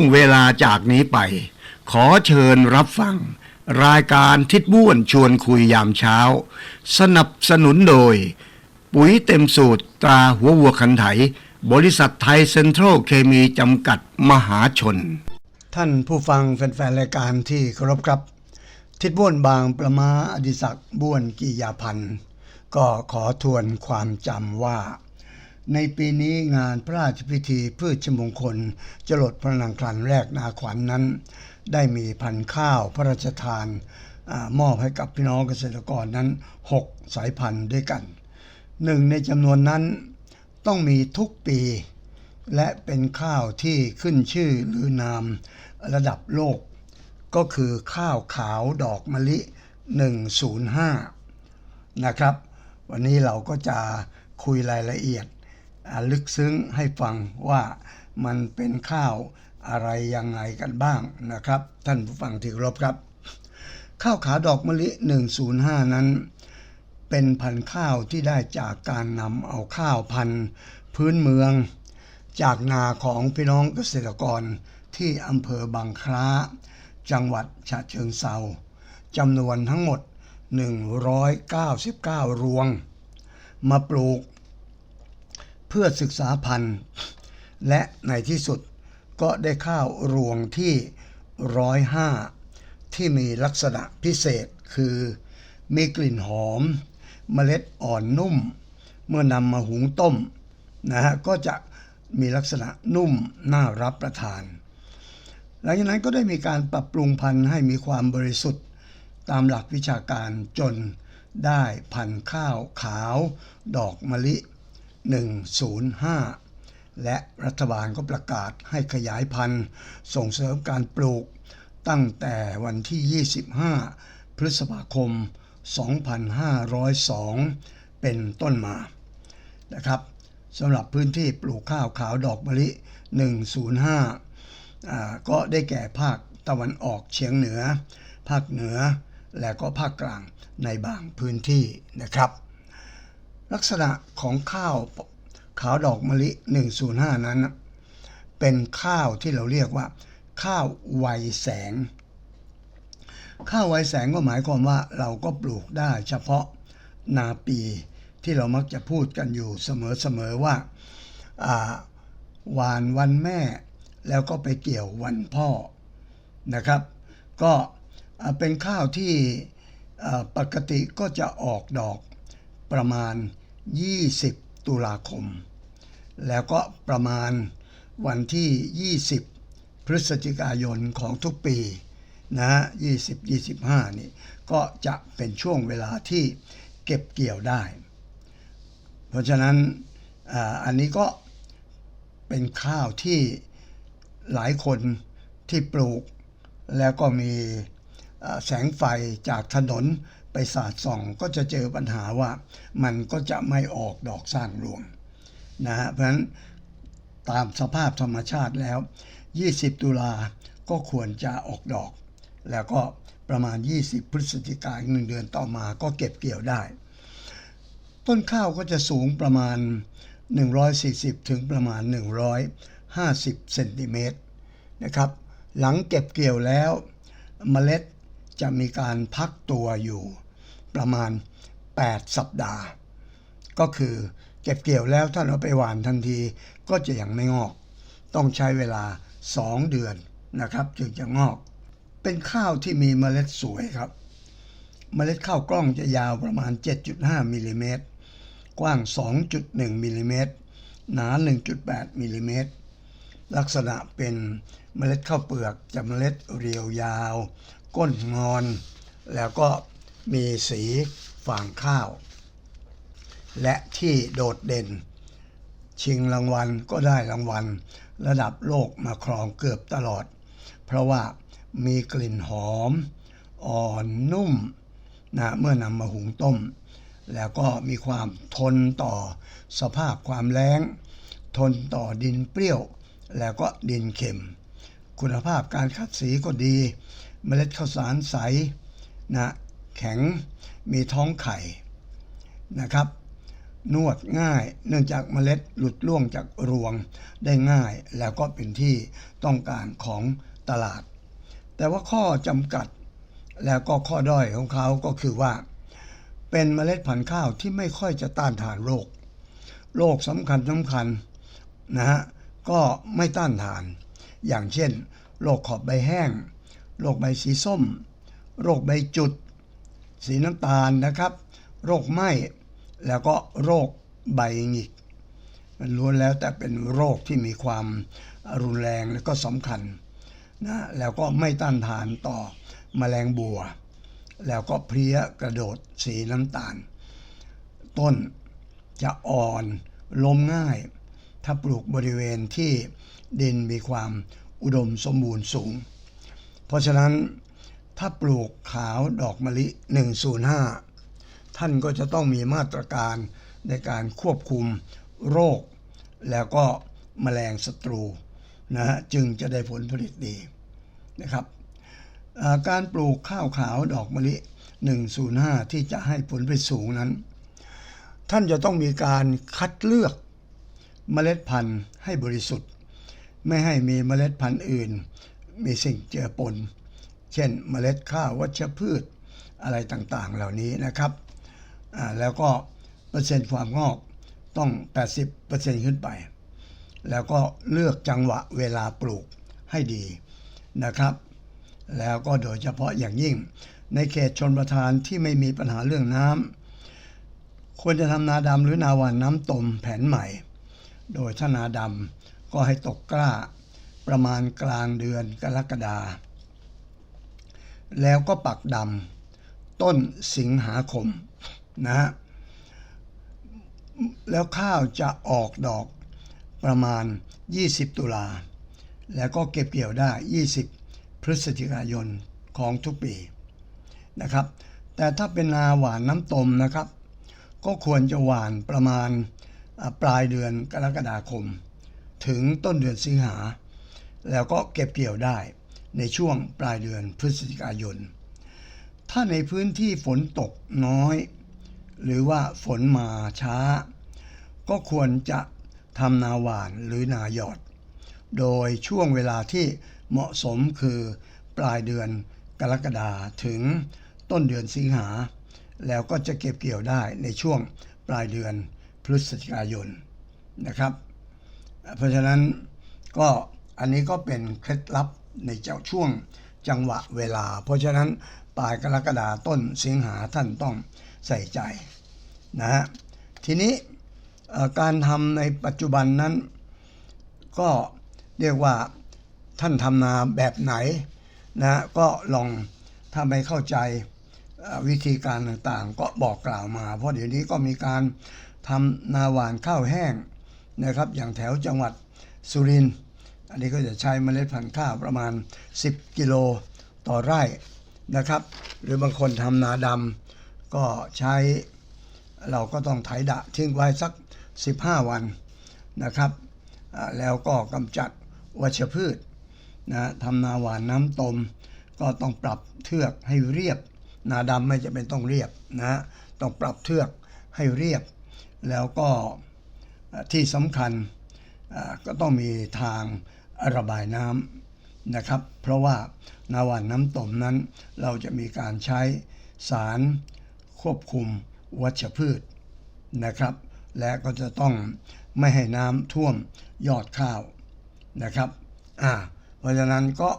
งเวลาจากนี้ไป ขอเชิญรับฟัง รายการทิดบ้วนชวนคุยยามเช้า สนับสนุนโดย ปุ๋ยเต็มสูตรตราหัววัวคันไถ บริษัทไทยเซ็นทรัลเคมีจำกัดมหาชน ท่านผู้ฟังแฟนๆรายการที่เคารพครับ ทิดบ้วนบางประมาอดิศักบ้วนกิยาพันธ์ก็ขอทวนความจำว่า ในปีนี้งานพระราชพิธีพืชมงคล จรดพระนางคลันแรกนาขวัญนนั้น ได้มีพันธุ์ข้าวพระราชทานอมอบให้กับพี่น้องเกษตรกรนั้น 6 สายพันธุ์ด้วยกันหนึ่งในจำนวนนั้นต้องมีทุกปี และเป็นข้าวที่ขึ้นชื่อหรือนามระดับโลก ก็คือข้าวขาวดอกมะลิ 105 นะครับ วันนี้เราก็จะคุยรายละเอียด ลึกซึ้งให้ฟังว่ามันเป็นข้าวอะไรยังไงกันบ้างนะครับ ท่านผู้ฟังที่เคารพครับ ข้าวขาดอกมะลิ 105 นั้น เป็นพันธุ์ข้าวที่ได้จากการนำเอาข้าวพันธุ์พื้นเมือง จากนาของพี่น้องเกษตรกรที่อำเภอบางคล้า จังหวัดฉะเชิงเซาจำนวนทั้งหมด 199 รวง มาปลูก เพื่อศึกษาพันธุ์ และในที่สุดก็ได้ข้าวรวงที่105ที่มีลักษณะพิเศษคือ มีกลิ่นหอม เมล็ดอ่อนนุ่ม เมื่อนำมาหุงต้มนะฮะก็จะมีลักษณะนุ่มน่ารับประทาน หลังจากนั้นก็ได้มีการปรับปรุงพันธุ์ให้มีความบริสุทธิ์ ตามหลักวิชาการจนได้พันธุ์ข้าวขาว ดอกมะลิ 105 และรัฐบาลก็ประกาศให้ขยายพันธุ์ส่งเสริมการปลูก ตั้งแต่วันที่ 25 พฤษภาคม 2502 เป็นต้นมานะครับสำหรับพื้นที่ปลูกข้าวขาวดอกมะลิ 105 ก็ได้แก่ภาคตะวันออกเฉียงเหนือ ภาคเหนือ และก็ภาคกลางในบางพื้นที่นะครับ ลักษณะของข้าวขาวดอกมะลิ 105 นั้น เป็นข้าวที่เราเรียกว่า ข้าวไวยแสง ข้าวไวยแสงก็หมายความว่าเราก็ปลูกได้เฉพาะนาปีที่เรามักจะพูดกันอยู่เสมอๆว่าหวานวันแม่ แล้วก็ไปเกี่ยววันพ่อนะครับ ก็เป็นข้าวที่ปกติก็จะออกดอกประมาณ 20 ตุลาคม แล้วก็ประมาณวันที่ 20 พฤศจิกายนของทุกปีนะฮะ20 25 นี่ก็จะเป็นช่วงเวลาที่เก็บเกี่ยวได้ เพราะฉะนั้นอันนี้ก็เป็นข้าวที่หลายคนที่ปลูก แล้วก็มีแสงไฟจากถนนไปสาดส่องก็จะเจอปัญหาว่ามันก็จะไม่ออกดอกสร้างรวงนะฮะเพราะฉะนั้นตามสภาพธรรมชาติแล้ว 20 ตุลาก็ควรจะออกดอก แล้วก็ประมาณ 20 พฤศจิกายนหนึ่งเดือนต่อมาก็เก็บเกี่ยวได้ ต้นข้าวก็จะสูงประมาณ 140 ถึงประมาณ 150 เซนติเมตรนะครับ หลังเก็บเกี่ยวแล้วเมล็ด จะมีการพักตัวอยู่ประมาณ 8 สัปดาห์ ก็คือเก็บเกี่ยวแล้วถ้าเราไปหวานทันทีก็จะยังไม่งอก ต้องใช้เวลา 2 เดือนนะครับ จึงจะงอก เป็นข้าวที่มีเมล็ดสวยครับ เมล็ดข้าวกล้องจะยาวประมาณ 7.5มิลลิเมตรกว้าง 2.1มิลลิเมตรหนา 1.8มิลลิเมตรลักษณะเป็นเมล็ดข้าวเปลือกจะเมล็ดเรียวยาว ก้นงอน แล้วก็มีสีฝางข้าว และที่โดดเด่น ชิงรางวัลก็ได้รางวัล ระดับโลกมาครองเกือบตลอด เพราะว่ามีกลิ่นหอม อ่อนนุ่มนะเมื่อนำมาหุงต้ม แล้วก็มีความทนต่อสภาพความแล้ง ทนต่อดินเปรี้ยว แล้วก็ดินเค็ม คุณภาพการคัดสีก็ดี เมล็ดข้าวสารใสนะแข็งมีท้องไข่นะครับ นวดง่ายเนื่องจากเมล็ดหลุดล่วงจากรวงได้ง่าย แล้วก็เป็นที่ต้องการของตลาด แต่ว่าข้อจำกัดแล้วก็ข้อด้อยของเขาก็คือว่า เป็นเมล็ดพันธุ์ข้าวที่ไม่ค่อยจะต้านทานโรคโรคสำคัญสำคัญนะฮะก็ไม่ต้านทาน อย่างเช่นโรคขอบใบแห้ง โรคใบสีส้ม โรคใบจุด สีน้ำตาลนะครับ โรคไหม้แล้วก็โรคใบหงิกมันล้วนแล้วแต่เป็นโรคที่มีความรุนแรงและก็สำคัญนะแล้วก็ไม่ต้านทานต่อแมลงบัว แล้วก็เพลี้ยกระโดดสีน้ำตาล ต้นจะอ่อนล้มง่าย ถ้าปลูกบริเวณที่ดินมีความอุดมสมบูรณ์สูง เพราะฉะนั้นถ้าปลูกขาวดอกมะลิ 105 ท่านก็จะต้องมีมาตรการในการควบคุมโรค แล้วก็แมลงศัตรูนะฮะจึงจะได้ผลผลิตดีนะครับการปลูกข้าวขาวดอกมะลิ 105 ที่จะให้ผลผลิตสูงนั้น ท่านจะต้องมีการคัดเลือกเมล็ดพันธุ์ให้บริสุทธิ์ ไม่ให้มีเมล็ดพันธุ์อื่น มีสิ่งเจือปน เช่นเมล็ดข้าววัชพืชอะไรต่างๆ เหล่านี้นะครับ แล้วก็เปอร์เซ็นต์ความงอกต้อง 80%ขึ้นไป แล้วก็เลือกจังหวะเวลาปลูกให้ดีนะครับ แล้วก็โดยเฉพาะอย่างยิ่ง ในเขตชนประทานที่ไม่มีปัญหาเรื่องน้ำควรจะทำนาดำหรือนาหวานน้ำตมแผนใหม่ โดยถ้านาดำก็ให้ตกกล้า ประมาณกลางเดือนกรกฎาแล้วก็ปักดำต้นสิงหาคมนะฮะแล้วข้าวจะออกดอกประมาณ 20 ตุลา แล้วก็เก็บเกี่ยวได้ 20 พฤศจิกายนของทุกปีนะครับ แต่ถ้าเป็นนาหวานน้ำตมนะครับ ก็ควรจะหวานประมาณปลายเดือนกรกฎาคม ถึงต้นเดือนสิงหา แล้วก็เก็บเกี่ยวได้ในช่วงปลายเดือนพฤศจิกายน ถ้าในพื้นที่ฝนตกน้อย หรือว่าฝนมาช้า ก็ควรจะทำนาหวานหรือนาหยอด โดยช่วงเวลาที่เหมาะสมคือปลายเดือนกรกฎาถึงต้นเดือนสิงหา แล้วก็จะเก็บเกี่ยวได้ในช่วงปลายเดือนพฤศจิกายนนะครับ เพราะฉะนั้นก็ อันนี้ก็เป็นเคล็ดลับในเจ้าช่วงจังหวะเวลา เพราะฉะนั้นปลายกรกฎาต้นสิงหาท่านต้องใส่ใจนะฮะทีนี้การทำในปัจจุบันนั้น ก็เรียกว่าท่านทำนาแบบไหนนะก็ลองถ้าไม่เข้าใจวิธีการต่างๆ ก็บอกกล่าวมา เพราะเดี๋ยวนี้ก็มีการทำนาหวานข้าวแห้งนะครับ อย่างแถวจังหวัดสุรินทร์ อันนี้ก็จะใช้เมล็ดพันธุ์ข้าวประมาณ 10 กิโลต่อไร่นะครับ หรือบางคนทำนาดำก็ใช้เราก็ต้องไถดะทิ้งไว้สัก 15 วันนะครับแล้วก็กำจัดวัชพืชนะทำนาหวานน้ำตม ก็ต้องปรับเทือกให้เรียบ นาดำไม่จะเป็นต้องเรียบนะต้องปรับเทือกให้เรียบ แล้วก็ที่สำคัญก็ต้องมีทาง ระบายน้ำนะครับ เพราะว่านาหวานน้ำตมนั้น เราจะมีการใช้สารควบคุมวัชพืชนะครับ และก็จะต้องไม่ให้น้ำท่วมยอดข้าวนะครับอ่าเพราะฉะนั้นก็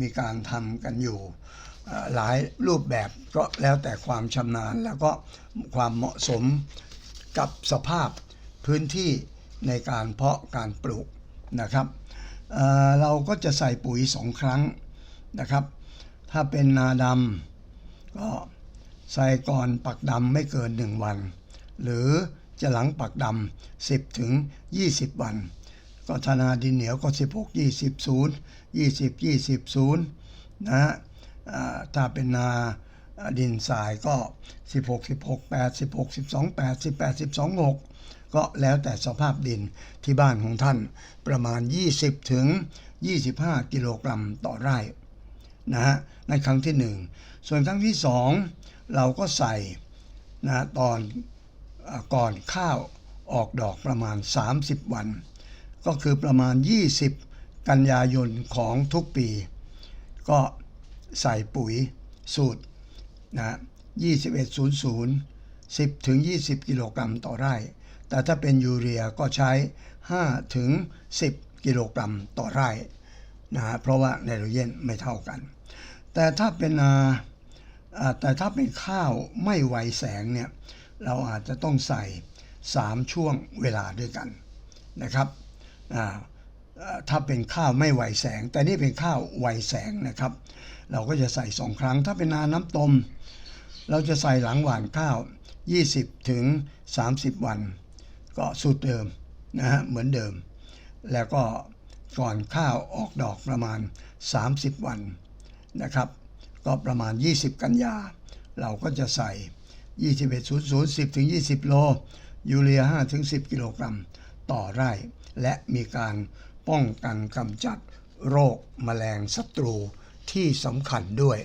มีการทำกันอยู่หลายรูปแบบก็แล้วแต่ความชำนาญแล้วก็ความเหมาะสมกับสภาพพื้นที่ในการเพาะการปลูกนะครับ เราก็จะใส่ปุ๋ยสองครั้งนะครับ ถ้าเป็นนาดำก็ใส่ก่อนปักดำไม่เกิน 1 วัน หรือจะหลังปักดำ10ถึง20 วัน ก็ธนาดินเหนียวก็ 16 20 0 20 20 0นะฮะอ่าถ้าเป็นนาดินทรายก็ 16 16 8 16 12 8 18 12 6 ก็แล้วแต่สภาพดินที่บ้านของท่านประมาณ 20 ถึง 25 กิโลกรัมต่อไร่นะฮะในครั้งที่หนึ่งส่วนครั้งที่สองเราก็ใส่นะตอนอก่อนข้าวออกดอกประมาณ 30 วัน ก็คือประมาณ 20 กันยายนของทุกปี ก็ใส่ปุ๋ยสูตรนะ2100 10ถึง20 กิโลกรัมต่อไร่ แต่ถ้าเป็นยูเรียก็ใช้ 5 ถึง 10 กิโลกรัมต่อไร่นะฮะเพราะว่าไนโตรเจนไม่เท่ากัน แต่ถ้าเป็นแต่ถ้าเป็นข้าวไม่ไวแสงเนี่ยเราอาจจะต้องใส่ 3 ช่วงเวลาด้วยกันนะครับถ้าเป็นข้าวไม่ไวแสง แต่นี่เป็นข้าวไวแสงนะครับ เราก็จะใส่สองครั้ง ถ้าเป็นนาน้ำตม เราจะใส่หลังหว่านข้าว 20ถึง30 วัน ก็สูตรเดิมนะฮะเหมือนเดิม แล้วก็ก่อนข้าวออกดอกประมาณ 30 วันนะครับ ก็ประมาณ 20 กันยา เราก็จะใส่ 21 0 0 10ถึง20 โล ยูเรีย5ถึง10 กิโลกรัมต่อไร่ และมีการป้องกันกำจัดโรคแมลงศัตรูที่สำคัญด้วย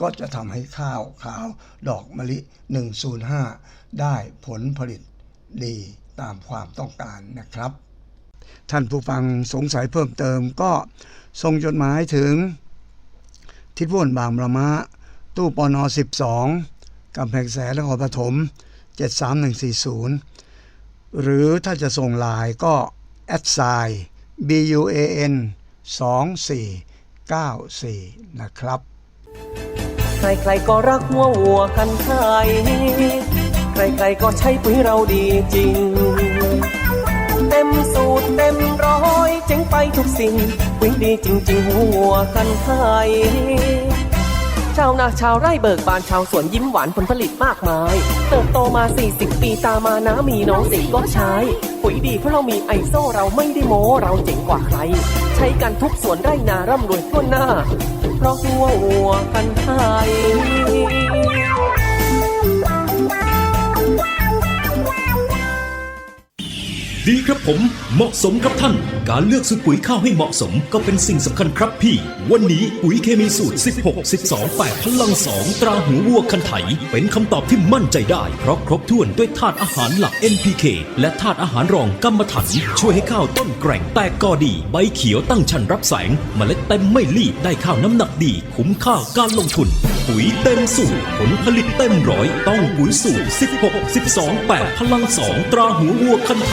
ก็จะทำให้ข้าวขาวดอกมะลิ 105 ได้ผลผลิตดี ตามความต้องการนะครับ ท่านผู้ฟังสงสัยเพิ่มเติมก็ส่งจดหมายถึง ทิศวุ่นบางประมะ ตู้ปน12กำแพงแสนนครปฐม73140 หรือถ้าจะส่งลน์ก็แอดไซน์ BUAN 2494 นะครับ ใครๆก็รักหัววัวกันไทยใค รๆก็ใช้ปุ๋ยเราดีจริง เต็มสูตรเต็มร้อยเจ๋งไปทุกสิ่ง ปุ๋ยดีจริง ๆหัววัวกันไทยชาวนาชาวไร่เบิกบานชาวสวนยิ้มหวานผลผลิตมากมาย เติบโตมา 40 ปีตามานะมีน้องสิก็ใช้ ปุ๋ยดีเพราะเรามีไอโซเราไม่ได้โม้เราเจ๋งกว่าใคร ใช้กันทุกสวนไร่นาร่ำรวยทั่วหน้า เพราะหัววัวกันไทย ดีครับผมเหมาะสมครับท่าน การเลือกสูตรปุ๋ยข้าวให้เหมาะสมก็เป็นสิ่งสำคัญครับพี่ วันนี้ปุ๋ยเคมีสูตร 16 12 8พลัง 2 ตราหูวัวคันไถ เป็นคำตอบที่มั่นใจได้ เพราะครบถ้วนด้วยธาตุอาหารหลัก NPK และธาตุอาหารรองกัมมันถัน ช่วยให้ข้าวต้นแกร่งแตกกอดี ใบเขียวตั้งชันรับแสงเมล็ดเต็มไม่รีบได้ข้าวน้ำหนักดี คุ้มค่าการลงทุน ปุ๋ยเต็มสูตรผลผลิตเต็มร้อยต้องปุ๋ยสูตร 16 12 8พลัง 2 ตราหูวัวคันไถ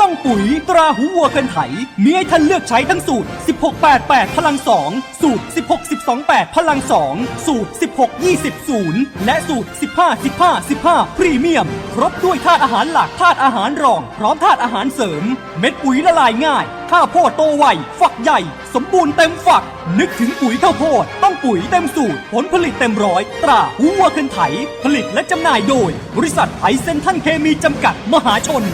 ต้องปุ๋ย ตราหูวัวกันไถมีให้ท่านเลือกใช้ทั้งสูตร 1688 พลัง 2 สูตร 16 12 8 พลัง 2 สูตร 16 20 0 และสูตร 15 15 15 พรีเมียม ครบด้วยธาตุอาหารหลักธาตุอาหารรอง พร้อมธาตุอาหารเสริม เม็ดปุ๋ยละลายง่ายข้าวโพดโตไวฝักใหญ่ สมบูรณ์เต็มฝัก นึกถึงปุ๋ยข้าวโพด ต้องปุ๋ยเต็มสูตร ผลผลิตเต็มร้อย ตราหูวัวคันไถ ผลิตและจำหน่ายโดย บริษัทไอเซนทันเคมีจำกัดมหาชน